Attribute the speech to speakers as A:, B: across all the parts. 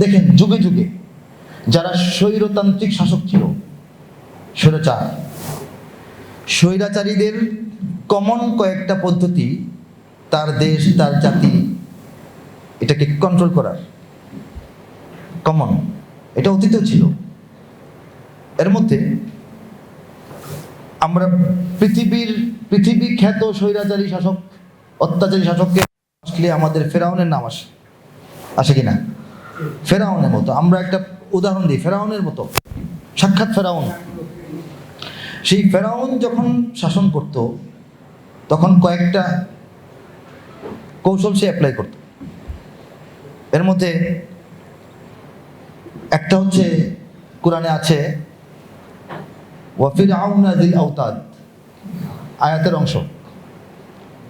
A: দেখেন, যুগে যুগে যারা স্বৈরতান্ত্রিক শাসক ছিল স্বৈরাচার স্বৈরাচারীদের কমন কয়েকটা পদ্ধতি তার দেশ, তার জাতি এটাকে কন্ট্রোল করার। কমন এটা অতীতেও ছিল। এর মধ্যে আমরা পৃথিবীর, পৃথিবী খ্যাত স্বৈরাচারী শাসক, অত্যাচারী শাসককে আসলে আমাদের ফেরাউনের নাম আসে আসে কিনা? ফেরাউনের মতো। আমরা একটা উদাহরণ দিই, ফেরাউনের মতো। সাক্ষাৎ ফেরাউন। সেই ফেরাউন যখন শাসন করত, তখন কয়েকটা কৌশল সে অ্যাপ্লাই করত। এর মধ্যে একটা হচ্ছে, কোরআনে আছে ওয়াফির আউনাদিল আওতাদ আয়াতের অংশ।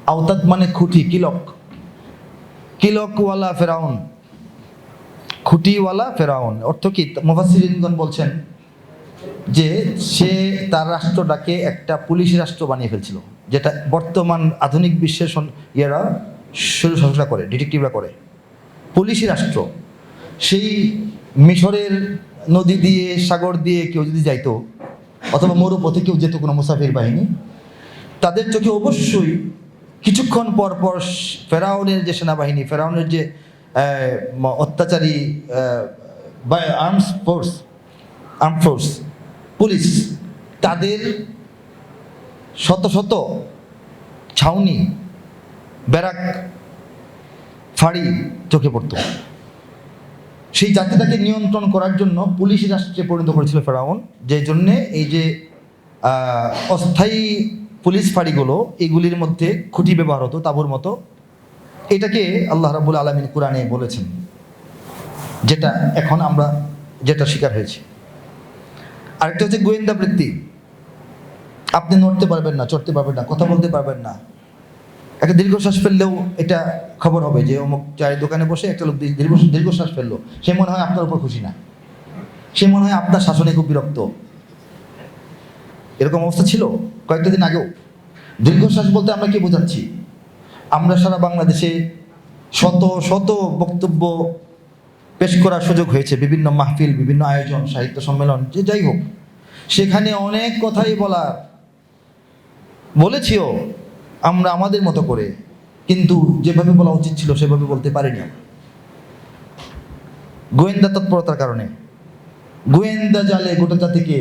A: আওতাদ মানে খুঁটি, কিলক। কিলকওয়ালা ফেরাউন। খুঁটিওয়ালা ফেরাউন, অর্থ কি? মুফাসিরিনগণ বলছেন যে সে তার রাষ্ট্রটাকে একটা পুলিশ রাষ্ট্র বানিয়ে ফেলছিল, যেটা বর্তমান আধুনিক বিশ্বের ইয়েরা শুরু সংস্থা করে, ডিটেকটিভরা করে। পুলিশি রাষ্ট্র। সেই মিশরের নদী দিয়ে, সাগর দিয়ে কেউ যদি যাইতো, অথবা মরুপথে কেউ যেত কোনো মুসাফির বাহিনী, তাদের চোখে অবশ্যই কিছুক্ষণ পর পর ফেরাউনের যে সেনাবাহিনী, ফেরাউনের যে অত্যাচারী arms force arm force police তাদের শত শত ছাউনি, ব্যারাক ফাঁড়ি চোখে পড়তো। সেই জাতিটাকে নিয়ন্ত্রণ করার জন্য পুলিশ রাষ্ট্রে পরিণত করেছিল ফেরাউন, যে জন্যে এই যে অস্থায়ী পুলিশ ফাঁড়িগুলো, এগুলির মধ্যে খুঁটি ব্যবহার হতো, তাবুর মতো। এটাকে আল্লাহ রাবুল আলমিন কোরআনে বলেছেন, যেটা এখন আমরা যেটা শিকার হয়েছি। আরেকটা হচ্ছে গোয়েন্দা বৃত্তি। আপনি নড়তে পারবেন না, চড়তে পারবেন না, কথা বলতে পারবেন না। একটা দীর্ঘশ্বাস ফেললেও এটা খবর হবে যে অমুক চায়ের দোকানে বসে একটা লোক দীর্ঘ, দীর্ঘশ্বাস ফেলল। সে মনে হয় আপনার উপর খুশি না। সে মনে হয় আপনার শাসনে খুব বিরক্ত। এরকম অবস্থা ছিল কয়েকটা দিন আগেও। দীর্ঘশ্বাস বলতে আমরা কি বোঝাচ্ছি? আমরা সারা বাংলাদেশে শত শত বক্তব্য পেশ করার সুযোগ হয়েছে, বিভিন্ন মাহফিল, বিভিন্ন আয়োজন, সাহিত্য সম্মেলন, যে যাই হোক। সেখানে অনেক কথাই বলার, বলেছিও আমরা আমাদের মতো করে, কিন্তু যেভাবে বলা উচিত ছিল সেভাবে বলতে পারিনি গোয়েন্দা তৎপরতার কারণে, গোয়েন্দা জালে গোটা জাতিকে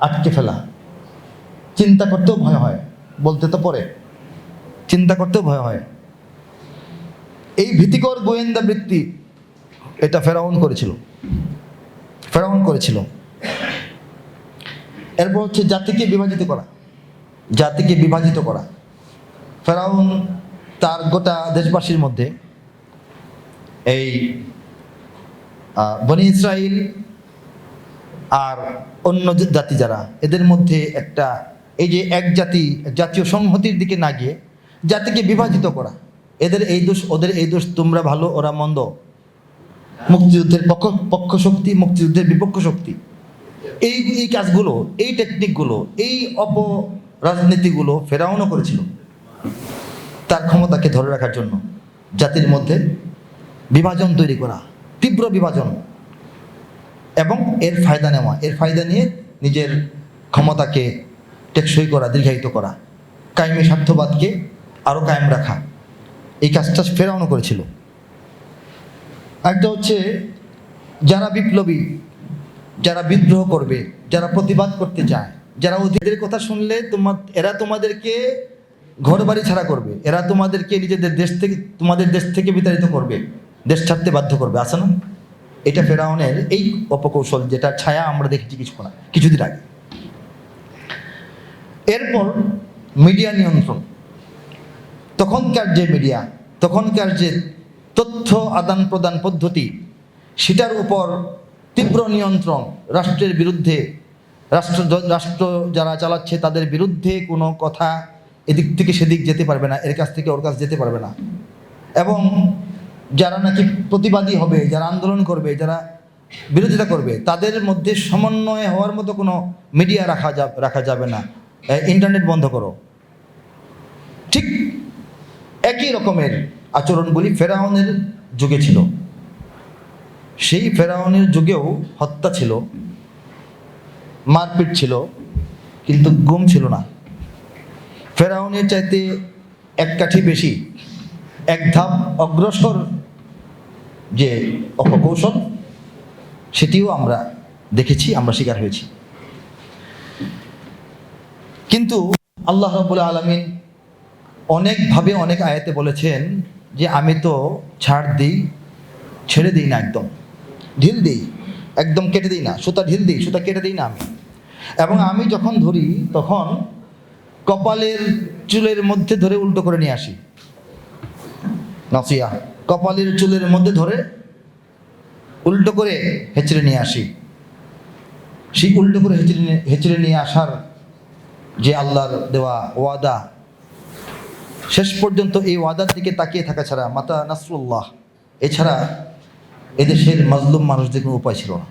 A: আটকে ফেলা। চিন্তা করতেও ভয় হয়, বলতে তো পরে চিন্তা করতেও ভয় হয়। এই ভীতিকর গোয়েন্দা বৃত্তি এটা ফেরাউন করেছিল। ফেরাউন করেছিল। এরপর হচ্ছে জাতিকে বিভাজিত করা। জাতিকে বিভাজিত করা। ফেরাউন তার গোটা দেশবাসীর মধ্যে এই বনি ইসরায়েল আর অন্য জাতি যারা, এদের মধ্যে একটা, এই যে এক জাতি জাতীয় সংহতির দিকে না গিয়ে জাতিকে বিভাজিত করা। এদের এই দোষ, ওদের এই দোষ তোমরা ভালো, ওরা মন্দ। মুক্তিযুদ্ধের পক্ষ পক্ষ শক্তি, মুক্তিযুদ্ধের বিপক্ষ শক্তি। এই এই কাজগুলো, এই টেকনিকগুলো এই অপরাজনীতিগুলো ফেরাউনও করেছিল তার ক্ষমতাকে ধরে রাখার জন্য। জাতির মধ্যে বিভাজন তৈরি করা, তীব্র বিভাজন। এবং এর ফায়দা নেওয়া, এর ফায়দা নিয়ে নিজের ক্ষমতাকে টেকসই করা, দীর্ঘায়িত করা। কায়েমি স্বার্থবাদকে আরও কায়েম রাখা। এই কাজটা ফেরাউনও করেছিল। একটা হচ্ছে, যারা বিপ্লবী, যারা বিদ্রোহ করবে, যারা প্রতিবাদ করতে চায়, যারা ওদের কথা শুনলে তোমার এরা তোমাদেরকে ঘর বাড়ি ছাড়া করবে। এরা তোমাদেরকে নিজেদের দেশ থেকে, তোমাদের দেশ থেকে বিতাড়িত করবে, দেশ ছাড়তে বাধ্য করবে। আছে না? এটা ফেরাউনের এই অপকৌশল যেটা ছায়া আমরা দেখেছি কিছু না কিছুদিন আগে। এরপর মিডিয়া নিয়ন্ত্রণ। তখনকার যে মিডিয়া, তখনকার যে তথ্য আদান প্রদান পদ্ধতি, সেটার উপর তীব্র নিয়ন্ত্রণ রাষ্ট্রের বিরুদ্ধে, রাষ্ট্র রাষ্ট্র যারা চালাচ্ছে তাদের বিরুদ্ধে কোনো কথা এদিক থেকে সেদিক যেতে পারবে না, এর কাছ থেকে ওর কাছ যেতে পারবে না। এবং যারা নাকি প্রতিবাদী হবে, যারা আন্দোলন করবে, যারা বিরোধিতা করবে, তাদের মধ্যে সমন্বয় হওয়ার মতো কোনো মিডিয়া রাখা যা রাখা যাবে না। ইন্টারনেট বন্ধ করো। ঠিক একই রকমের আচরণগুলি ফেরাউনের যুগে ছিল। সেই ফেরাউনের যুগেও হত্যা ছিল, মারপিট ছিল, কিন্তু গুম ছিল না। ফেরাউনের চাইতে এক কাঠি বেশি, এক ধাপ অগ্রসর যে অপকৌশল, সেটিও আমরা দেখেছি, আমরা শিকার হয়েছি। কিন্তু আল্লাহ রবুল আলমিন অনেকভাবে অনেক আয়াতে বলেছেন যে আমি তো ছাড় দিই, ছেড়ে দিই না একদম। ঢিল দিই, একদম কেটে দিই না। সুতা ঢিল দিই, সুতা কেটে দিই না আমি। এবং আমি যখন ধরি, তখন কপালের চুলের মধ্যে ধরে উল্টো করে নিয়ে আসি। নাসিয়া, কপালের চুলের মধ্যে ধরে উল্টো করে হেঁচড়ে নিয়ে আসি। সেই উল্টো করে হেঁচড়ে হেঁচড়ে নিয়ে আসার যে আল্লাহর দেওয়া ওয়াদা শেষ পর্যন্ত এই ওয়াদার দিকে তাকিয়ে থাকা ছাড়া মাতা নাসরুল্লাহ, এছাড়া এদেশের মাজলুম মানুষদের কোনো উপায় ছিল না।